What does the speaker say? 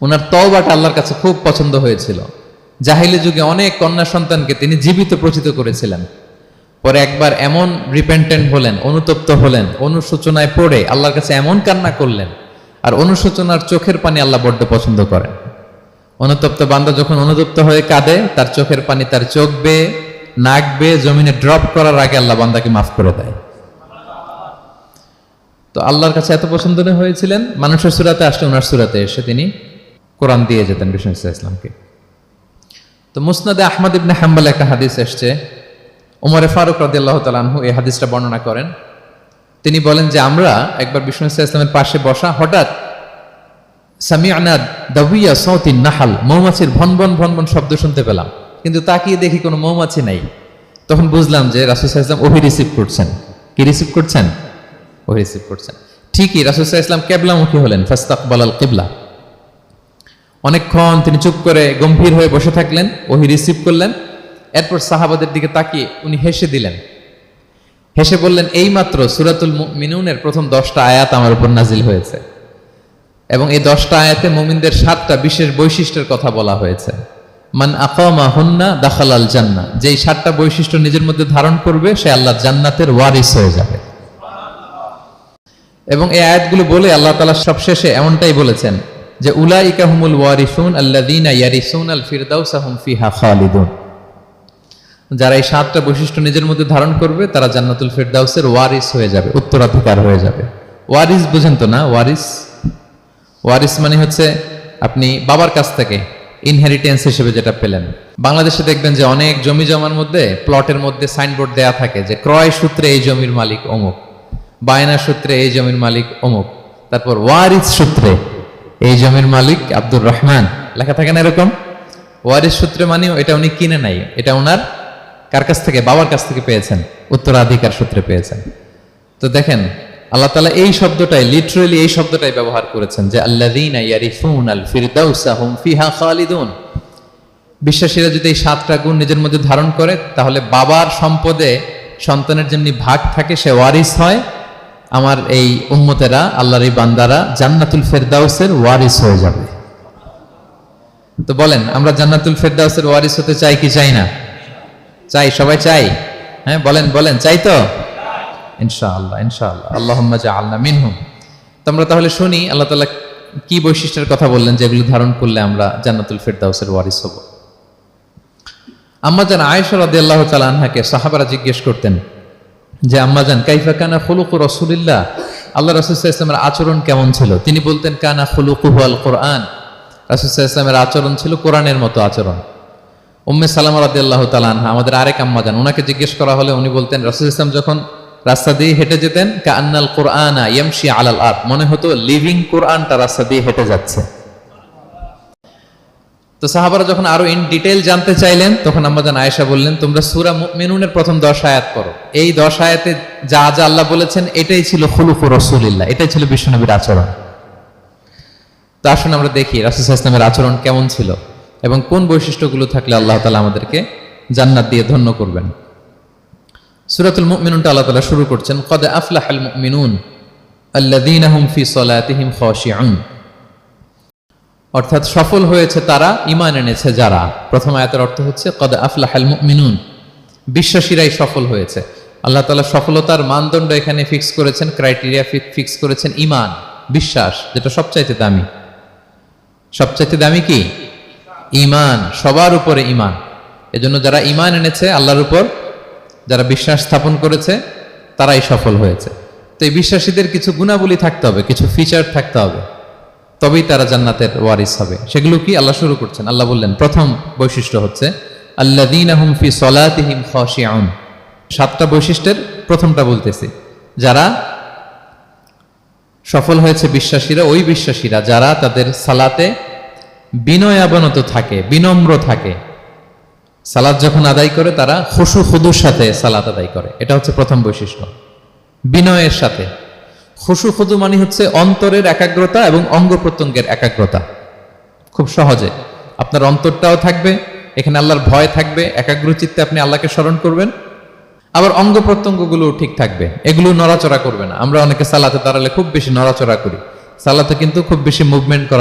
ওনার তওবাটা আল্লাহর কাছে খুব পছন্দ হয়েছিল। জাহিলি যুগে অনেক কন্যা সন্তানকে তিনি জীবিত প্রচিত করেছিলেন। পরে একবার এমন রিপেন্টেন্ট হলেন, অনুতপ্ত হলেন, অনুশোচনায় পড়ে আল্লাহর কাছে এমন কান্না করলেন আর অনুশোচনার চোখের পানি আল্লাহ বড্ড পছন্দ করেন। অনুতপ্ত বান্দা যখন অনুতপ্ত হয়ে কাঁদে, তার চোখের পানি তার চোখ বেয়ে, নাক বেয়ে, জমিনে ড্রপ করার আগে আল্লাহ বান্দাকে মাফ করে দেয়। তো আল্লাহর কাছে এত পছন্দ হয়েছিলেন? মানুষের সুরাতে আসলে ওনার সুরাতে এসে তিনি কোরআন দিয়ে যেতেন বিষ্ণু ইসা ইসলামকে তো মুসনাদে আহমদ ইবনে হাম্বাল একটা হাদিস এসছে। ওমরে ফারুক রাদি আল্লাহ তালানহু এই হাদিসটা বর্ণনা করেন। তিনি বলেন যে, আমরা একবার বিষ্ণু ইসা ইসলামের পাশে বসা হঠাৎ সামিয়ানা দাবিয়া সৌতিন নাহাল, মৌমাছির ভন ভন ভন ভন শব্দ শুনতে পেলাম। কিন্তু তাকিয়ে দেখি কোনো মৌমাছি নাই। তখন বুঝলাম যে, রাসুল ইসলাম ওহি রিসিভ করছেন। কি রিসিভ করছেন? ওহি রিসিভ করছেন। ঠিকই রাসুল ইসলাম কেবলামুখী হলেন ফাস্তাকবাল কেবলা। অনেকক্ষণ তিনি চুপ করে গম্ভীর হয়ে বসে থাকলেন, ওহি রিসিভ করলেন, এরপর সাহাবাদের দিকে তাকিয়ে উনি হেসে দিলেন। হেসে বললেন, এইমাত্র সুরাতুল মিনুনের প্রথম দশটা আয়াত আমার উপর নাজিল হয়েছে এবং এই দশটা আয়াতে মুমিনদের সাতটা বিশেষ বৈশিষ্ট্যের কথা বলা হয়েছে। মান আকামা হুন্না দাখাল আল জান্না যেই সাতটা বৈশিষ্ট্য নিজের মধ্যে ধারণ করবে, সে আল্লাহ জান্নাতের ওয়ারিস হয়ে যাবে। এবং এই আয়াতগুলো বলে আল্লাহ তালা সবশেষে এমনটাই বলেছেন যে উলাইকা হুমুল ওয়ারিসুন আল্লাযীনা ইয়ারিসুন আল ফিরদাউসা হুম ফিহা খালিদুন। যারা এই সাতটা বৈশিষ্ট্য নিজের মধ্যে ধারণ করবে, তারা জান্নাতুল ফিরদাউসের ওয়ারিস হয়ে যাবে, উত্তরাধিকার হয়ে যাবে। ওয়ারিস বুঝেন তো না? ওয়ারিস? ওয়ারিস মানে হচ্ছে আপনি বাবার কাছ থেকে ইনহেরিটেন্স হিসেবে যেটা পেলেন। বাংলাদেশে দেখবেন যে অনেক জমি জমার মধ্যে প্লটের মধ্যে সাইনবোর্ড দেয়া থাকে যে ক্রয় সূত্রে এই জমির মালিক অমুক, বায়না সূত্রে এই জমির মালিক অমুক, তারপর ওয়ারিস সূত্রে এই জমির মালিক আব্দুর রহমান। লেখা থাকে না এরকম? ওয়ারিস সূত্রে মানে এটা উনি কিনে নাই। এটা ওনার কার কাছ থেকে? বাবার কাছ থেকে পেয়েছেন। উত্তরাধিকার সূত্রে পেয়েছেন। তো দেখেন, আল্লাহ তালা এই শব্দটাই লিটারেলি এই শব্দটাই ব্যবহার করেছেন যে, আল্লাযীনা ইয়ারিফুন আল ফিরদাউসা হুম ফিহা খালিদুন। বিশ্বাসীরা যদি এই সাতটা গুণ নিজের মধ্যে ধারণ করে, তাহলে বাবার সম্পদে সন্তানের যেমনি ভাগ থাকে, সে ওয়ারিস হয় আমার এই উম্মতেরা, আল্লাহর এই বান্দারা জান্নাতুল ফেরদাউসের ওয়ারিস হয়ে যাবে। তো বলেন, আমরা জান্নাতুল ফেরদাউসের ওয়ারিস হতে চাই কি চাই না? চাই, সবাই চাই? হ্যাঁ বলেন বলেন, চাই তো? ইনশাআল্লাহ ইনশাআল্লাহ। আল্লাহুম্মা জাআলনা মিনহুম। তো আমরা তাহলে শুনি, আল্লাহ তাআলা কি বৈশিষ্ট্যের কথা বললেন যেগুলো ধারণ করলে আমরা জান্নাতুল ফেরদাউসের ওয়ারিস হব? আম্মাজান আয়েশা রাদিয়াল্লাহু তাআলা আনহাকে সাহাবারা জিজ্ঞেস করতেন যে আম্মাজান কাইফা কানা খুলুকু রাসূলিল্লাহ? আল্লাহ রাসূল সাল্লাল্লাহু আলাইহি ওয়াসাল্লামের আচরণ কেমন ছিল? তিনি বলতেন, কানা খুলুকুহু আল কোরআন। রাসূল সাল্লাল্লাহু আলাইহি ওয়াসাল্লামের আচরণ ছিল কোরআনের মতো আচরণ। উম্মে সালাম রাদিয়াল্লাহু তাআলা আনহা, আমাদের আরেক আম্মাজান ওনাকে জিজ্ঞেস করা হলে উনি বলতেন, রাসূল ইসলাম যখন রাস্তা দিয়ে হেঁটে যেতেন কান্নাল কোরআনা ইয়ামশি আলাল আরদ। মনে হতো, লিভিং কোরআনটা রাস্তা দিয়ে হেঁটে যাচ্ছে। তো সাহাবারা যখন আরও ইন ডিটেল জানতে চাইলেন, তখন আম্মাজান আয়েশা বললেন, তোমরা সূরা মুমিনুনের প্রথম 10 আয়াত পড়ো। এই 10 আয়াতে যা যা আল্লাহ বলেছেন, এটাই ছিল খুলুকু রাসূলিল্লাহ, এটাই ছিল বিশ্বনবীর আচরণ। তো আসুন আমরা দেখি রাসূল ইসলামের আচরণ কেমন ছিল এবং কোন বৈশিষ্ট্যগুলো থাকলে আল্লাহ তালা আমাদেরকে জান্নাত দিয়ে ধন্য করবেন। সুরাতুল মুমিনুনটা আল্লাহ তাআলা শুরু করছেন, কদ আফলাহাল মুমিনুন আল্লাযীনা হুম ফি সলাতিহিম খাশিউন। অর্থাৎ সফল হয়েছে তারা, ঈমান এনেছে যারা। প্রথম আয়াতের অর্থ হচ্ছে, কদ আফলাহাল মিনুন বিশ্বাসীরাই সফল হয়েছে। আল্লাহ তাআলা সফলতার মানদণ্ড এখানে ফিক্স করেছেন, ক্রাইটেরিয়া ফিক্স করেছেন ইমান বিশ্বাস, যেটা সবচাইতে দামি। সবচাইতে দামি কি? ঈমান, সবার উপরে ইমান এজন্য যারা ঈমান এনেছে, আল্লাহর উপর যারা বিশ্বাস স্থাপন করেছে, তারাই সফল হয়েছে। তো এই বিশ্বাসীদের কিছু গুণাবলী থাকতে হবে, কিছু ফিচার থাকতে হবে। তবেই তারা জান্নাতের ওয়ারিস হবে। সেগুলো কি? আল্লাহ শুরু করছেন। আল্লাহ বললেন, প্রথম বৈশিষ্ট্য হচ্ছে আল্লাদিন আহম ফি সলাতিহিম সাতটা বৈশিষ্ট্যের প্রথমটা বলতেছি। যারা সফল হয়েছে বিশ্বাসীরা, ওই বিশ্বাসীরা যারা তাদের সালাতে বিনয়াবনত থাকে, বিনম্র থাকে সালাদ যখন আদায় করে, তারা খুশু খুদুর সাথে সালাত আদায় করে। এটা হচ্ছে প্রথম বৈশিষ্ট্য। বিনয়ের সাথে। খুশু খুদু মানে হচ্ছে অন্তরের একাগ্রতা এবং অঙ্গ প্রত্যঙ্গের একাগ্রতা। খুব সহজে। আপনার অন্তরটাও থাকবে, এখানে আল্লাহর ভয় থাকবে একাগ্র চিত্তে আপনি আল্লাহকে স্মরণ করবেন। আবার অঙ্গ প্রত্যঙ্গগুলো ঠিক থাকবে। এগুলো নড়াচড়া করবে না। আমরা অনেকে সালাতে দাঁড়ালে খুব বেশি নড়াচড়া করি। সালাতে কিন্তু খুব বেশি মুভমেন্ট করা